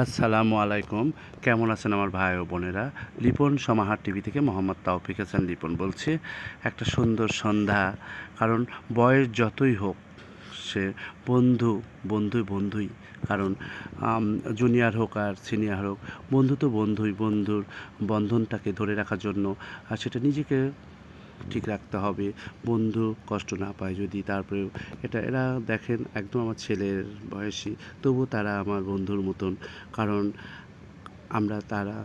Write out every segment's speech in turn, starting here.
আসসালামু আলাইকুম। কেমন আছেন আমার ভাই ও বোনেরা? লিপন সমাহার টিভি থেকে মোহাম্মদ তাওফিক হাসান লিপন বলছি। একটা সুন্দর সন্ধ্যা, কারণ বয়স যতই হোক, সে বন্ধু বন্ধু বন্ধুই। কারণ জুনিয়র হোক আর সিনিয়র হোক, বন্ধু তো বন্ধুই, বন্ধুর বন্ধনটাকে ধরে রাখার জন্য, আর সেটা নিজেকে ঠিক রাখতে হবে, বন্ধু কষ্ট না পায় যদি তারপরেও। এটা, এরা দেখেন একদম আমার ছেলের বয়সী তবু তারা আমার বন্ধুর মতন। কারণ আমরা তারা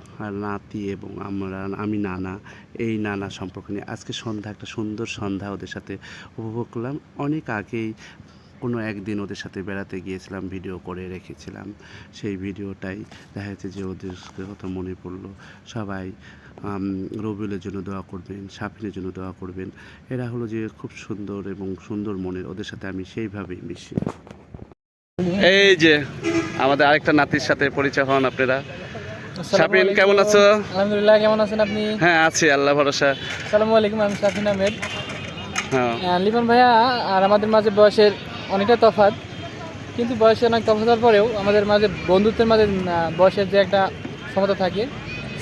নাতি এবং আমরা, আমি নানা, এই নানা সম্পর্ক নিয়ে। আজকে সন্ধ্যা, একটা সুন্দর সন্ধ্যা ওদের সাথে উপভোগ করলাম। অনেক আগেই কোনো একদিন ওদের সাথে বেড়াতে গিয়েছিলাম ভিডিও করে রেখেছিলাম। সেই ভিডিওটাই দেখা যাচ্ছে যে ওদের কথা মনে পড়ল। সবাই রবিউলের জন্য দোয়া করবেন সাফিনের জন্য দোয়া করবেন। এরা হলো যে খুব সুন্দর এবং সুন্দর মনের ওদের সাথে আমি সেইভাবেই মিশি। এই যে আমাদের আরেকটা নাতির সাথে পরিচয় হন আপনারা। সাফিন কেমন আছো? আলহামদুলিল্লাহ কেমন আছেন আপনি? হ্যাঁ আছি আল্লাহ ভরসা। আসসালামু আলাইকুম আমি সাফিন আহমেদ। হ্যাঁ। লিপন ভাইয়া আর আমাদের মাঝে বয়সের অনেকটা তফাৎ কিন্তু বয়সে অনেক তফাৎ হওয়ার পরেও আমাদের মাঝে বন্ধুত্বের মাঝে বয়সের যে একটা সমতা থাকে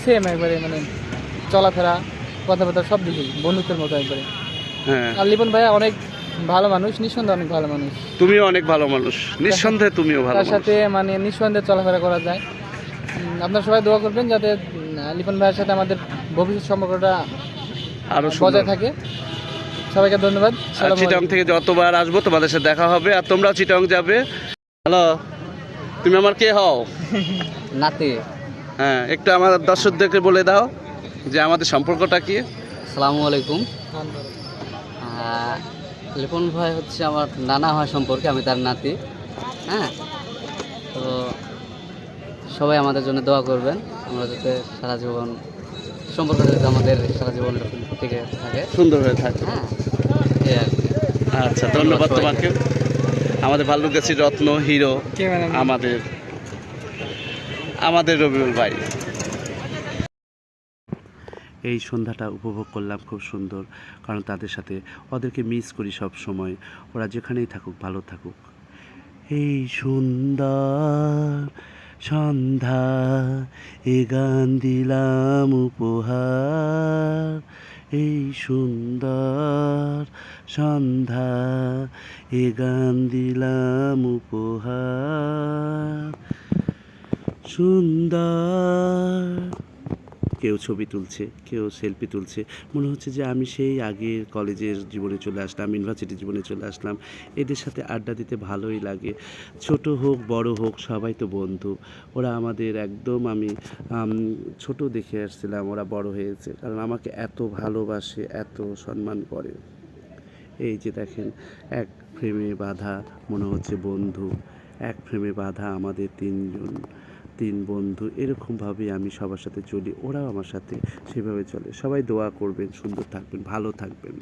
সেম একবারে মানে চলাফেরা কথাবার্তা সব দিকেই বন্ধুত্বের মতো একবারে। হ্যাঁ। আর লিপন ভাইয়া অনেক ভালো মানুষ নিঃসন্দেহে অনেক ভালো মানুষ। তুমিও অনেক ভালো মানুষ নিঃসন্দেহে তুমিও ভালো তার সাথে মানে নিঃসন্দেহে চলাফেরা করা যায়। আপনারা সবাই দোয়া করবেন যাতে লিপন ভাইয়ের সাথে আমাদের ভবিষ্যৎ সম্পর্কটা আরও সুন্দর। বজায় থাকে। সবাইকে ধন্যবাদ। চিটং থেকে যতবার আসব তোমাদের সাথে দেখা হবে আর তোমরাও চিটং যাবে। হ্যালো তুমি আমার কে হও? নাতি। হ্যাঁ একটু আমার দর্শকদেরকে বলে দাও যে আমাদের সম্পর্কটা কি। আসসালামু আলাইকুম। লিপন ভাই হচ্ছে আমার নানা হয় সম্পর্কে আমি তার নাতি। হ্যাঁ তো সবাই আমাদের জন্য দোয়া করবেন। আমরা যাতে সারা জীবন আমাদের সারা জীবন থাকে সুন্দর হয়ে থাকে। হ্যাঁ। আচ্ছা ধন্যবাদ তোমাকে। আমাদের ভাল্লুকাছি রত্ন হিরো আমাদের আমাদের রবিউল ভাই। এই সন্ধ্যাটা উপভোগ করলাম খুব সুন্দর কারণ তাদের সাথে ওদেরকে মিস করি সব সময়। ওরা যেখানেই থাকুক ভালো থাকুক। এই সুন্দর সন্ধ্যা এ গান দিলাম উপহার। এই সুন্দর সন্ধ্যা এ গান দিলাম উপহার। সুন্দর কেউ ছবি তুলছে কেউ সেলফি তুলছে। মনে হচ্ছে যে আমি সেই আগের কলেজের জীবনে চলে আসলাম ইউনিভার্সিটি জীবনে চলে আসলাম। এদের সাথে আড্ডা দিতে ভালোই লাগে। ছোট হোক বড় হোক সবাই তো বন্ধু। ওরা আমাদের একদম আম, ছোট দেখে আসছিলাম ওরা বড় হয়েছে। কারণ আমাকে এত ভালোবাসে এত সম্মান করে। এই যে দেখেন এক ফ্রেমে বাঁধা মনে হচ্ছে বন্ধু। এক ফ্রেমে বাঁধা আমাদের তিনজন। তিন বন্ধু এরকমভাবেই আমি সবার সাথে চলি, ওরাও আমার সাথে সেভাবে চলে। সবাই দোয়া করবেন, সুন্দর থাকবেন, ভালো থাকবেন।